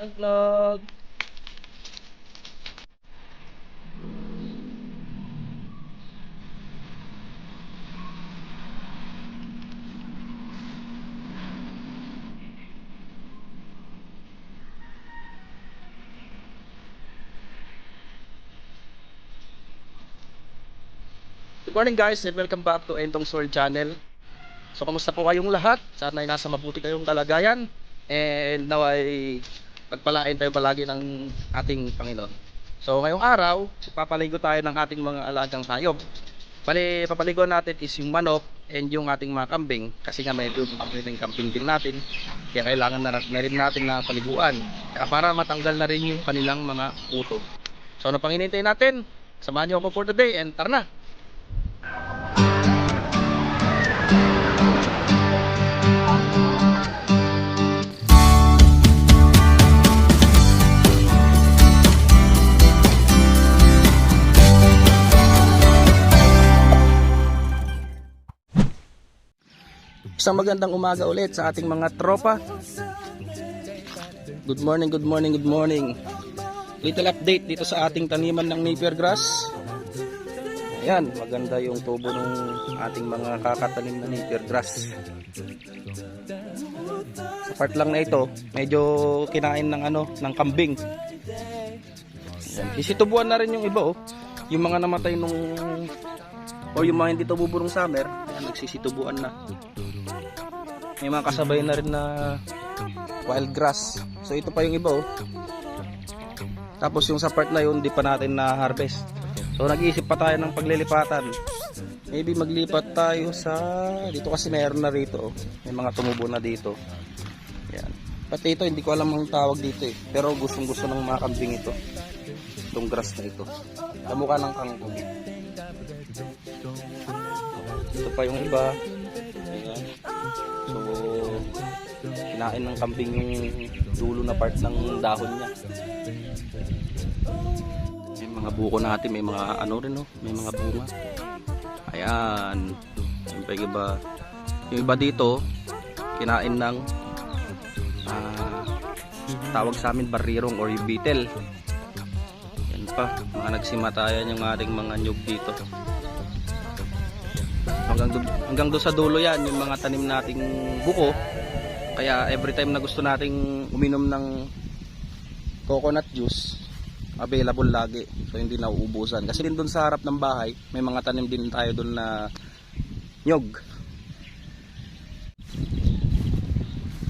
Naglag. Good morning guys and welcome back to Entong Sword Channel. So kamusta po kayong lahat? Sana ay nasa mabuti kayong kalagayan and now ay pagpalain tayo palagi ng ating Panginoon. So ngayong araw, papaligo tayo ng ating mga alagang hayop. Bali, papaligo natin is yung manok and yung ating mga kambing kasi nga may yung kambing din natin kaya kailangan na, na rin natin na paliguan para matanggal na rin yung kanilang mga uto. So ano pang natin? Samahan niyo ako for today and tara na! Isang magandang umaga ulit sa ating mga tropa. Good morning, good morning, good morning. Little update dito sa ating taniman ng napier grass. Ayan, maganda yung tubo ng ating mga kakatanim na napier grass. Sa part lang na ito, medyo kinain ng ano, ng kambing. Ayan. Isitubuan na rin yung iba oh. Yung mga namatay nung o yung mga hindi tububurong summer, ayan, nagsisitubuan na. May mga kasabay na rin na wild grass. So ito pa yung iba oh. Tapos yung sa part na yun, di pa natin na harvest. So nag-iisip pa tayo ng paglilipatan. Maybe maglipat tayo sa dito kasi meron na rito. oh. May mga tumubo na dito. Yan. Pati ito hindi ko alam ang tawag dito eh. Pero gustong gusto ng mga kambing ito. Itong grass na ito. Kamukha ng kangkong. Ito pa yung iba. Ayan. So, kinain ng kambing yung dulo na part ng dahon niya. May mga buko natin, may mga ano rin no, may mga bunga. Ayan. Yung iba, yung iba dito, kinain ng ah, tawag sa amin barirong or yung beetle. Yan pa, mga nagsimatayan yung ating mga nyug dito. Hanggang do, hanggang do sa dulo yan, yung mga tanim nating buko. Kaya every time na gusto nating uminom ng coconut juice, available lagi. So hindi nauubusan. Kasi din doon sa harap ng bahay, may mga tanim din tayo doon na nyog.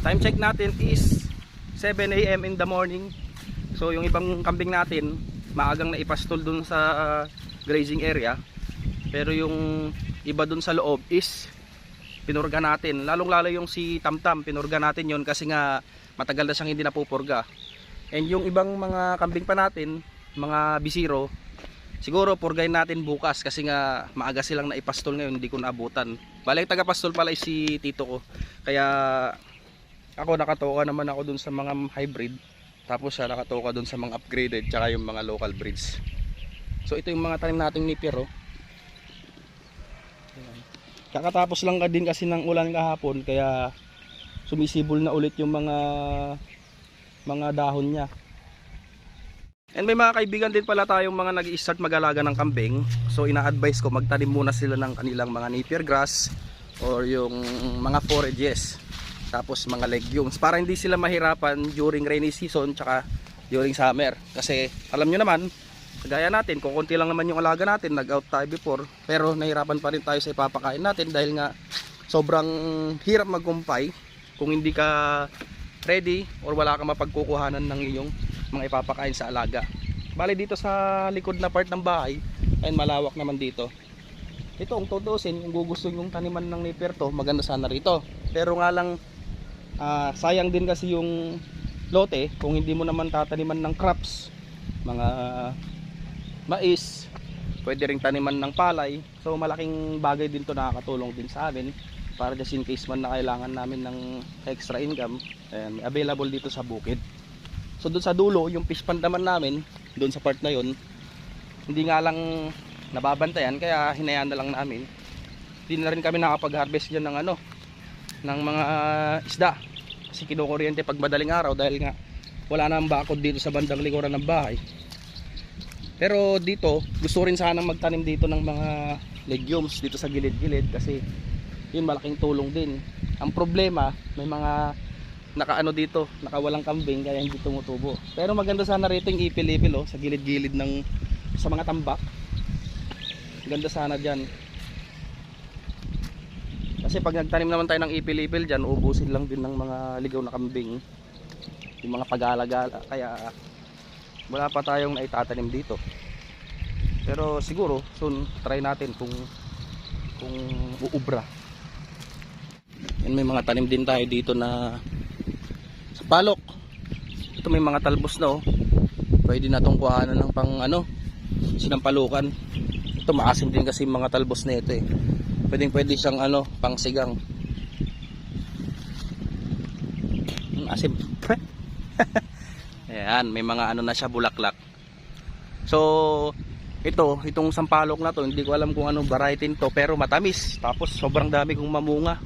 Time check natin is 7 a.m. in the morning. So yung ibang kambing natin, maagang naipastol doon sa uh, grazing area. Pero yung iba doon sa loob is pinurga natin. Lalong lalo yung si Tamtam, pinurga natin yon kasi nga matagal na siyang hindi napupurga. And yung ibang mga kambing pa natin, mga bisiro, siguro purgayin natin bukas kasi nga maaga silang naipastol ngayon, hindi ko naabutan. Balik taga-pastol pala si tito ko. Kaya ako nakatoka naman ako dun sa mga hybrid. Tapos siya nakatoka dun sa mga upgraded tsaka yung mga local breeds. So ito yung mga tanim nating nipir oh. Kakatapos lang ka din kasi ng ulan kahapon kaya sumisibol na ulit yung mga mga dahon niya. And may mga kaibigan din pala tayong mga nag start mag-alaga ng kambing. So ina-advise ko magtanim muna sila ng kanilang mga napier grass or yung mga forages. Tapos mga legumes para hindi sila mahirapan during rainy season tsaka during summer. Kasi alam nyo naman, Kagaya natin, kung lang naman yung alaga natin, nag-out tayo before, pero nahirapan pa rin tayo sa ipapakain natin dahil nga sobrang hirap magkumpay kung hindi ka ready or wala ka mapagkukuhanan ng iyong mga ipapakain sa alaga. Bali dito sa likod na part ng bahay, ayun malawak naman dito. Ito ang tutusin, kung gugusto yung taniman ng nipper to, maganda sana rito. Pero nga lang, ah, sayang din kasi yung lote kung hindi mo naman tataniman ng crops, mga mais, pwede ring taniman ng palay. So malaking bagay din to nakakatulong din sa amin para just in case man na kailangan namin ng extra income, ayan, available dito sa bukid. So doon sa dulo, yung fish pond naman namin, doon sa part na yon, hindi nga lang nababantayan kaya hinayaan na lang namin. Hindi na rin kami nakapag-harvest dyan ng ano, ng mga isda. Kasi kinukuryente pag madaling araw dahil nga wala nang bakod dito sa bandang likuran ng bahay. Pero dito, gusto rin sanang magtanim dito ng mga legumes dito sa gilid-gilid kasi yun malaking tulong din. Ang problema, may mga nakaano dito, nakawalang kambing kaya hindi tumutubo. Pero maganda sana rito yung ipil-ipil oh, sa gilid-gilid ng sa mga tambak. Ganda sana diyan. Kasi pag nagtanim naman tayo ng ipil-ipil diyan, ubusin lang din ng mga ligaw na kambing. Yung mga pag-alagala kaya wala pa tayong naitatanim dito. Pero siguro soon try natin kung kung uubra. Yan may mga tanim din tayo dito na sa palok. Ito may mga talbos na oh. Pwede na tong kuhanan ng pang ano, sinampalukan. Ito maasim din kasi mga talbos na ito eh. Pwedeng pwede siyang ano, pang sigang. Asim. Ayan, may mga ano na siya bulaklak. So, ito, itong sampalok na to, hindi ko alam kung anong variety nito, pero matamis. Tapos sobrang dami kong mamunga.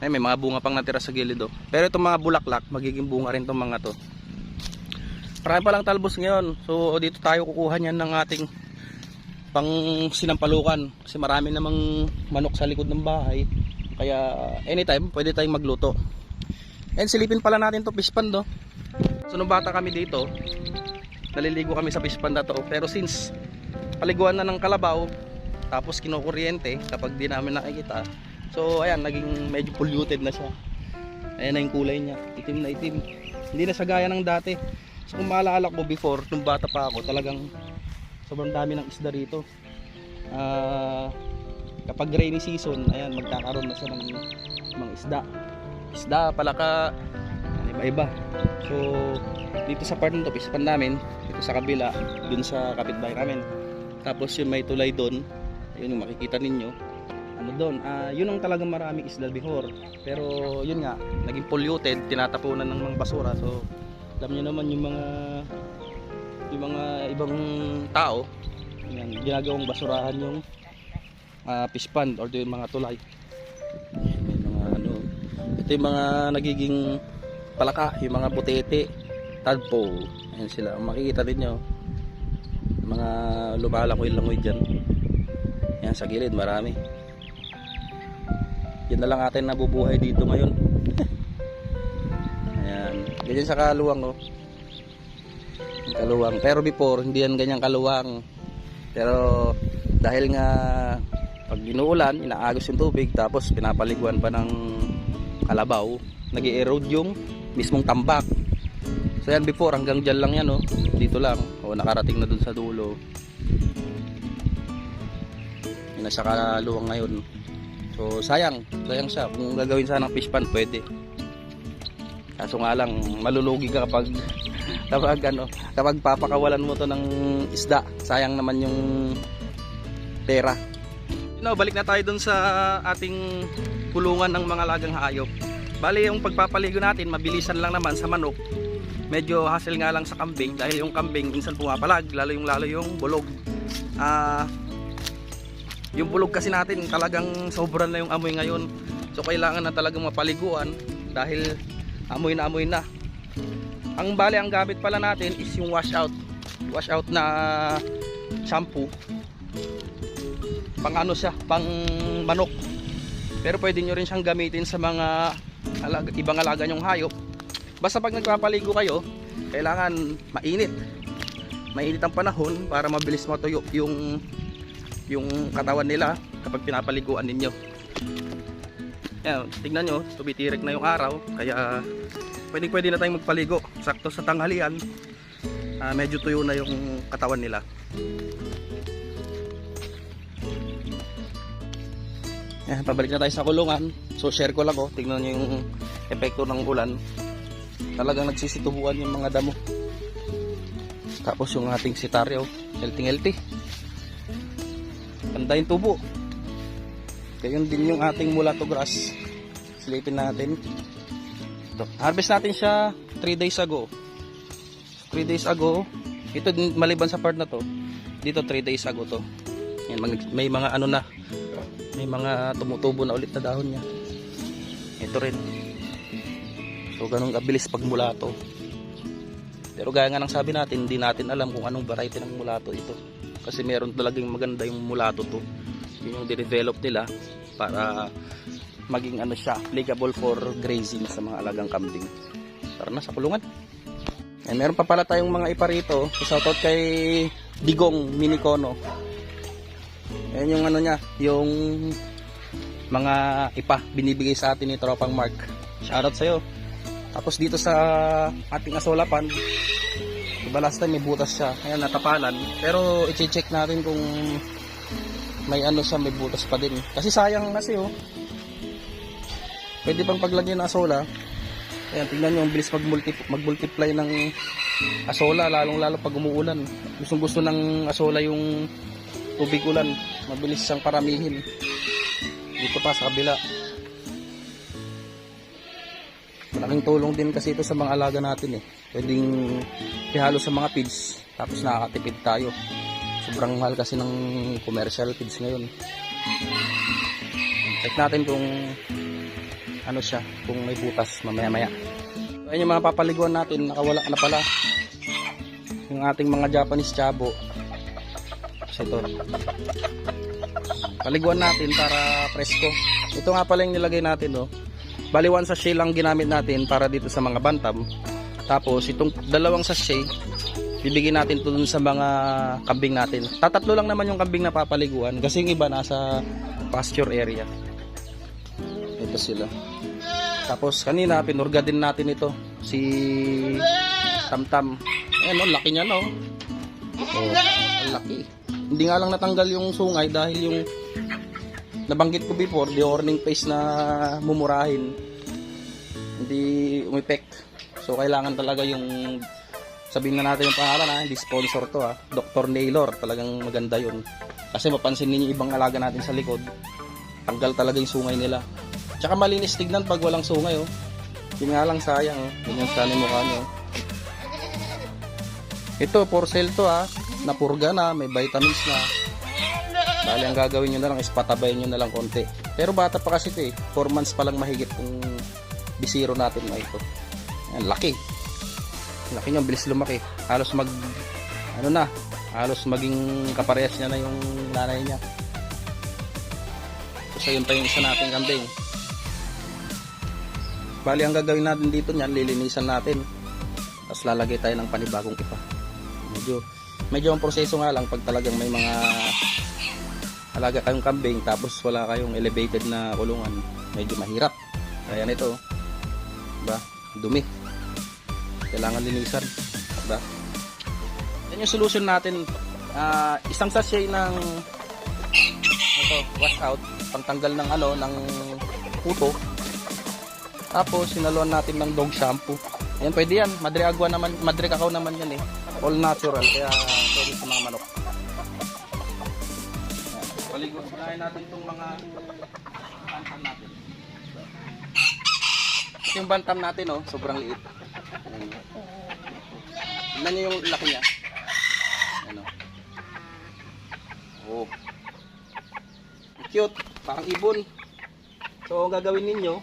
Ay, may mga bunga pang natira sa gilid oh. Pero itong mga bulaklak, magiging bunga rin itong mga to. Marami pa lang talbos ngayon. So, dito tayo kukuha niyan ng ating pang sinampalukan. Kasi marami namang manok sa likod ng bahay. Kaya, anytime, pwede tayong magluto. And silipin pala natin to fish pond oh. So, nung bata kami dito, naliligo kami sa fish pond na to. Pero since paliguan na ng kalabaw, tapos kinukuryente kapag di namin nakikita, So ayan, naging medyo polluted na siya. Ayan na yung kulay niya. Itim na itim. Hindi na siya gaya ng dati. So kung maalala ko before, nung bata pa ako, talagang sobrang dami ng isda rito. Ah, kapag rainy season, ayan, magkakaroon na siya ng mga isda. Isda, palaka, ayan, iba-iba. So dito sa part nito, pispan namin, dito sa kabila, dun sa kapitbahay namin. Tapos yun may tulay doon. Ayun yung makikita ninyo ano doon, ah yun ang talagang maraming isda before. Pero yun nga, naging polluted, tinatapunan ng mga basura. So, alam niyo naman yung mga yung mga ibang tao, yan, ginagawang basurahan yung ah, fish or yung mga tulay. May mga ano, ito yung mga nagiging palaka, yung mga butete, tadpole. Ayan sila, makikita din nyo. Mga lumalangoy-langoy dyan. Yan sa gilid, marami. Yan na lang atin nabubuhay dito ngayon. Ayan. Ganyan sa kaluwang oh. Kaluwang. Pero before, hindi yan ganyang kaluwang. Pero dahil nga pag inuulan, inaagos yung tubig tapos pinapaliguan pa ng kalabaw, nag erode yung mismong tambak. So yan before, hanggang dyan lang yan oh. Dito lang. O nakarating na dun sa dulo. Yan na siya ngayon. So sayang, sayang siya. Kung gagawin sana ng fish pond, pwede. Kaso nga lang, malulugi ka kapag kapag ano, kapag papakawalan mo to ng isda. Sayang naman yung pera. No, balik na tayo dun sa ating kulungan ng mga lagang hayop. Bali yung pagpapaligo natin, mabilisan lang naman sa manok. Medyo hassle nga lang sa kambing dahil yung kambing minsan pumapalag, lalo yung lalo yung bulog. Ah, yung bulog kasi natin talagang sobra na yung amoy ngayon. So kailangan na talagang mapaliguan dahil amoy na amoy na. Ang bali ang gamit pala natin is yung wash out wash out na shampoo. Pang ano siya pang manok. Pero pwede nyo rin siyang gamitin sa mga alaga, ibang alaga nyong hayop. Basta pag nagpapaligo kayo kailangan mainit. Mainit ang panahon para mabilis matuyo yung yung katawan nila kapag pinapaliguan ninyo. Yan, tignan nyo tumitirik na yung araw kaya pwede pwede na tayong magpaligo. Sakto sa tanghalian ah, medyo tuyo na yung katawan nila. Yan, pabalik na tayo sa kulungan so share ko lang oh, tignan nyo yung epekto ng ulan talagang nagsisitubuan yung mga damo tapos yung ating sitaryo healthy healthy Ganda yung tubo. Gayon din yung ating mulato grass. Silipin natin. Ito. Harvest natin siya 3 days ago. 3 days ago. Ito maliban sa part na to. Dito 3 days ago to. Yan, may mga ano na. May mga tumutubo na ulit na dahon niya. Ito rin. So ganun kabilis pag mulato. Pero gaya nga ng sabi natin, hindi natin alam kung anong variety ng mulato ito. Kasi meron talagang maganda yung mulato to. Yun yung dinevelop nila para maging ano siya, applicable for grazing sa mga alagang kambing. Tara na sa kulungan. Eh, meron pa pala tayong mga ipa rito. Shoutout kay Digong Minikono. Ayan yung ano niya, yung mga ipa binibigay sa atin ni Tropang Mark. Shoutout sa'yo. Tapos dito sa ating asolapan, diba last time may butas siya. Ayan, natapalan. Pero i-check natin kung may ano siya, may butas pa din. Kasi sayang kasi oh. Pwede pang paglagyan ng asola. Ayan, tingnan nyo, ang bilis mag-multiply, mag-multiply ng asola, lalong-lalo pag umuulan. Gustong gusto ng asola yung tubig ulan. Mabilis siyang paramihin. Dito pa sa kabila. Malaking tulong din kasi ito sa mga alaga natin eh. Pwedeng ihalo sa mga feeds. Tapos nakakatipid tayo. Sobrang mahal kasi ng commercial feeds ngayon. Check natin kung ano siya, kung may butas mamaya maya. Ayun yung mga papaliguan natin, nakawala na pala. Yung ating mga Japanese chabo. So ito. Paliguan natin para presko. Ito nga pala yung nilagay natin oh. Bali one sachet lang ginamit natin para dito sa mga bantam. Tapos itong dalawang sachet bibigyan natin to sa mga kambing natin. Tatatlo lang naman yung kambing na papaliguan kasi yung iba nasa pasture area. Ito sila. Tapos kanina pinurga din natin ito si Tamtam. Ayan oh, laki niya no. Oh, laki. Hindi nga lang natanggal yung sungay dahil yung nabanggit ko before, the warning face na mumurahin. Hindi umipek. So kailangan talaga yung sabihin na natin yung pangalan ha, hindi sponsor to ha. Dr. Naylor, talagang maganda yun. Kasi mapansin ninyo ibang alaga natin sa likod, tanggal talaga yung sungay nila. Tsaka malinis tignan pag walang sungay oh. Yun nga lang sayang oh. Yun yung sana mukha oh. Ito, for sale to ha. Napurga na, may vitamins na. Bali, ang gagawin nyo na lang is patabayin nyo na lang konti. Pero bata pa kasi ito eh. 4 months pa lang mahigit kung bisiro natin na ito. Ayan, laki. Laki niya, bilis lumaki. Halos mag, ano na, halos maging kaparehas niya na yung nanay niya. So, yun pa yung isa nating kambing. Bali, ang gagawin natin dito niyan, lilinisan natin. Tapos lalagay tayo ng panibagong ipa. Medyo, medyo ang proseso nga lang pag talagang may mga alaga kayong kambing tapos wala kayong elevated na kulungan medyo mahirap. Kaya nito diba dumi. Kailangan linisan diba? Yan yung solution natin. Ah, isang sachet ng ito wash out pantanggal ng ano ng puto. Tapos sinaluan natin ng dog shampoo. Yan pwede yan. Madre agua naman madre cacao naman yan eh all natural kaya pwede sa mga manok Paligon unahin natin itong mga bantam natin. Ito yung bantam natin, oh, sobrang liit. Ayan. Tignan niyo yung laki niya. Ano? Oh. Cute, parang ibon. So, ang gagawin ninyo,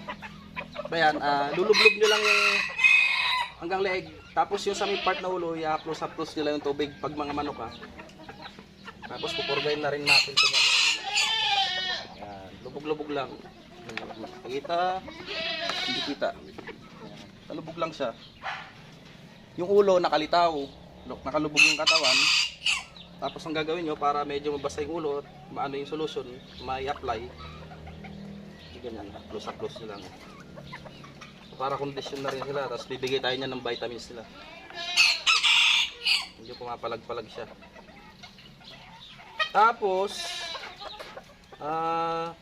bayan, ah, lulublog nyo lang yung hanggang leeg. Tapos yung sa may part na ulo, i-upload-upload nyo lang yung tubig pag mga manok ha. Tapos pupurgayin na rin natin ito. Yan, lubog-lubog lang. Kita, hindi kita. Yan, Nalubog lang siya. Yung ulo nakalitaw, nakalubog yung katawan. Tapos ang gagawin nyo para medyo mabasa yung ulo, maano yung solution, may apply. Ganyan, close-up-close nyo lang. Para condition na rin sila, tapos bibigay tayo niya ng vitamins nila. Medyo pumapalag-palag siya. Tapos, ah,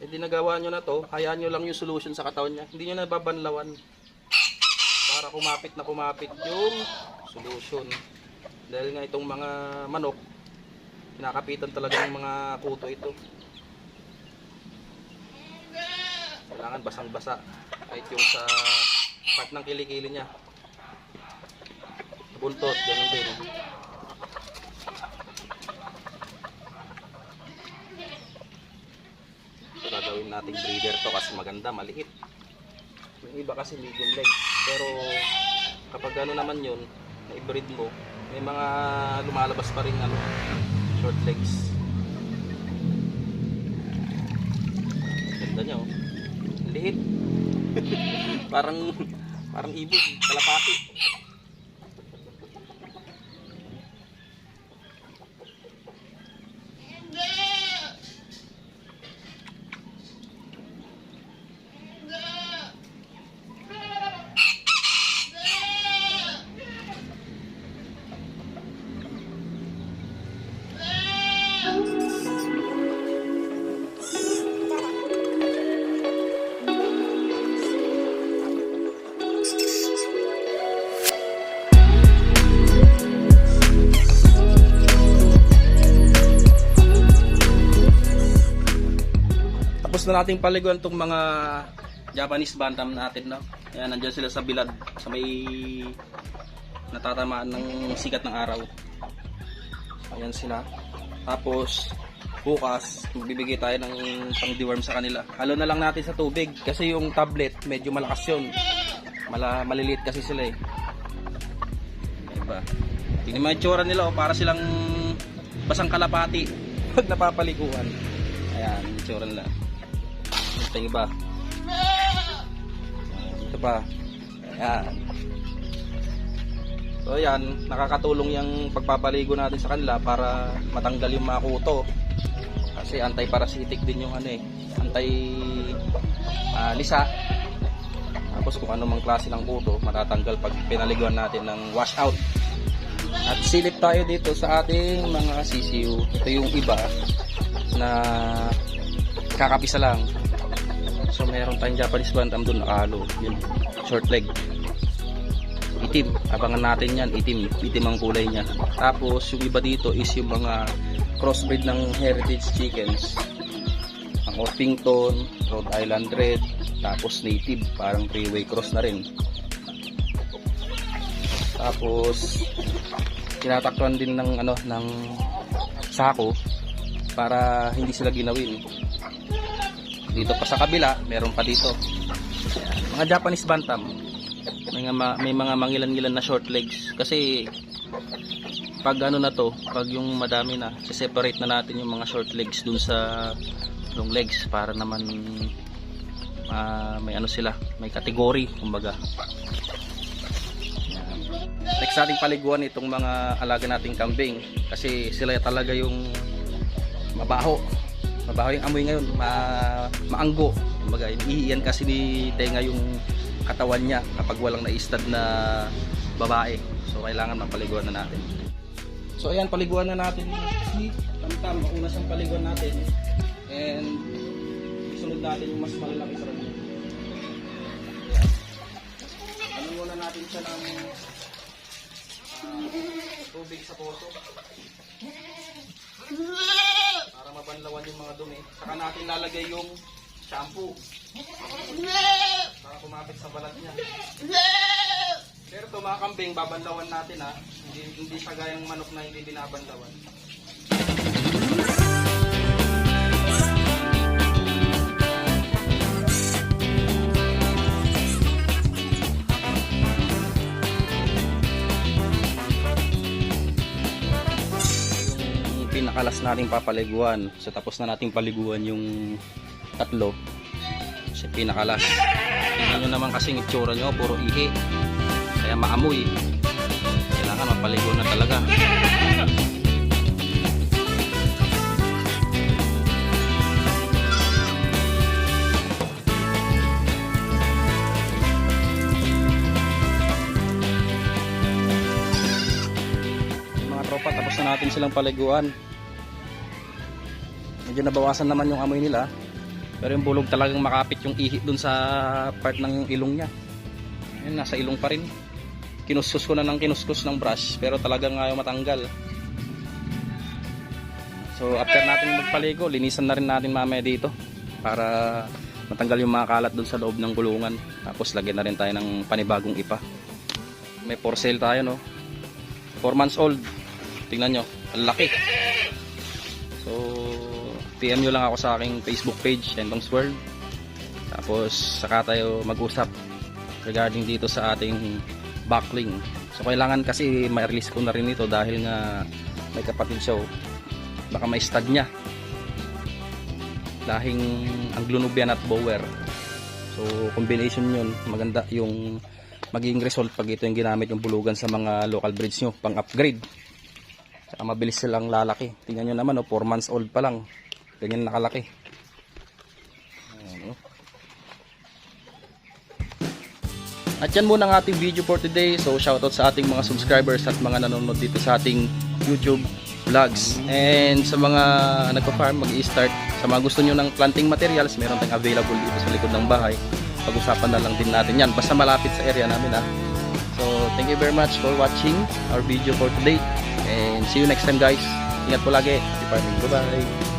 hindi nagawa nyo na to, hayaan nyo lang yung solution sa katawan niya. Hindi nyo na babanlawan. Para kumapit na kumapit yung solution. Dahil nga itong mga manok, kinakapitan talaga ng mga kuto ito. Kailangan basang-basa. Kahit yung sa part ng kilikili niya. Buntot, ganun din. Ito gagawin nating breeder to kasi maganda, maliit. Yung iba kasi medium leg. Pero kapag ano naman yun, na i-breed mo, may mga lumalabas pa rin ano, short legs. Lihit. parang parang ibon, kalapati. Na nating paliguan tong mga Japanese bantam natin, no? Ayan, nandiyan sila sa bilad, sa may natatamaan ng sikat ng araw. Ayan sila. Tapos, bukas, bibigay tayo ng pang-deworm sa kanila. Halo na lang natin sa tubig kasi yung tablet, medyo malakas yun. Mala, maliliit kasi sila eh. Diba? Tingnan mo yung nila, oh, para silang basang kalapati pag napapaliguan. Ayan, yung tsura nila. Yung iba. Ito pa. Ayan. So ayan, nakakatulong yung pagpapaligo natin sa kanila para matanggal yung mga kuto. Kasi anti-parasitic din yung ano eh, anti ah. Tapos kung ano mang klase ng kuto, matatanggal pag pinaliguan natin ng washout. At silip tayo dito sa ating mga CCU. Ito yung iba na kakapisa lang. So meron tayong Japanese bantam doon nakahalo. Yun, short leg. Itim. Abangan natin yan. Itim. Itim ang kulay niya. Tapos yung iba dito is yung mga crossbreed ng heritage chickens. Ang Orpington, Rhode Island Red, tapos native. Parang three-way cross na rin. Tapos tinatakpan din ng ano ng sako para hindi sila ginawin. Dito pa sa kabila, meron pa dito. Mga Japanese bantam. May, mga, ma- may mga mangilan-ngilan na short legs kasi pag ano na to, pag yung madami na, separate na natin yung mga short legs dun sa long legs para naman ah, may ano sila, may category kumbaga. Next nating paliguan itong mga alaga nating kambing kasi sila talaga yung mabaho. Mabaho yung amoy ngayon, ma maanggo. Kumbaga, iiyan kasi ni Tenga yung katawan niya kapag walang naistad na babae. So kailangan mapaliguan na natin. So ayan, paliguan na natin si Tamtam. Mauna siyang paliguan natin. And isunod natin yung mas malalaki sa kanya. Ano muna natin siya ng ah, tubig sa poso. Mabanlawan yung mga dumi. Saka natin lalagay yung shampoo. Para kumapit sa balat niya. Pero ito mga kambing, babanlawan natin ha. Hindi, hindi siya gayang manok na hindi binabanlawan. Pinakalas nating papaliguan. So tapos na nating paliguan yung tatlo. Sa pinakalas. Tingnan nyo naman kasing itsura nyo, puro ihi. Kaya maamoy. Kailangan mapaligo na talaga. Natin silang paliguan. Medyo nabawasan naman yung amoy nila. Pero yung bulog talagang makapit yung ihi dun sa part ng ilong niya. Ayun, nasa ilong pa rin. Kinuskus ko na ng kinuskus ng brush pero talagang ayaw matanggal. So after natin magpaligo, linisan na rin natin mamaya dito para matanggal yung mga kalat dun sa loob ng kulungan. Tapos lagyan na rin tayo ng panibagong ipa. May for sale tayo no. 4 months old. Tingnan nyo, ang laki. PM nyo lang ako sa aking Facebook page, Shentongs World. Tapos, saka tayo mag-usap regarding dito sa ating backling. So kailangan kasi ma-release ko na rin ito dahil nga may kapatid siya. oh. Baka may stud niya. Lahing Anglo-Nubian at Bower. So combination yun. Maganda yung magiging result pag ito yung ginamit yung bulugan sa mga local breeds nyo pang upgrade. Saka mabilis silang lalaki. Tingnan nyo naman, 4 months old pa lang. Ganyan nakalaki. Ayan, oh. At yan muna ang ating video for today. So shoutout sa ating mga subscribers at mga nanonood dito sa ating YouTube vlogs. And sa mga nagpa-farm, mag-i-start. Sa mga gusto nyo ng planting materials, meron tayong available dito sa likod ng bahay. Pag-usapan na lang din natin yan. Basta malapit sa area namin ha. So thank you very much for watching our video for today. And see you next time guys. Ingat po lagi. Farming. Bye-bye.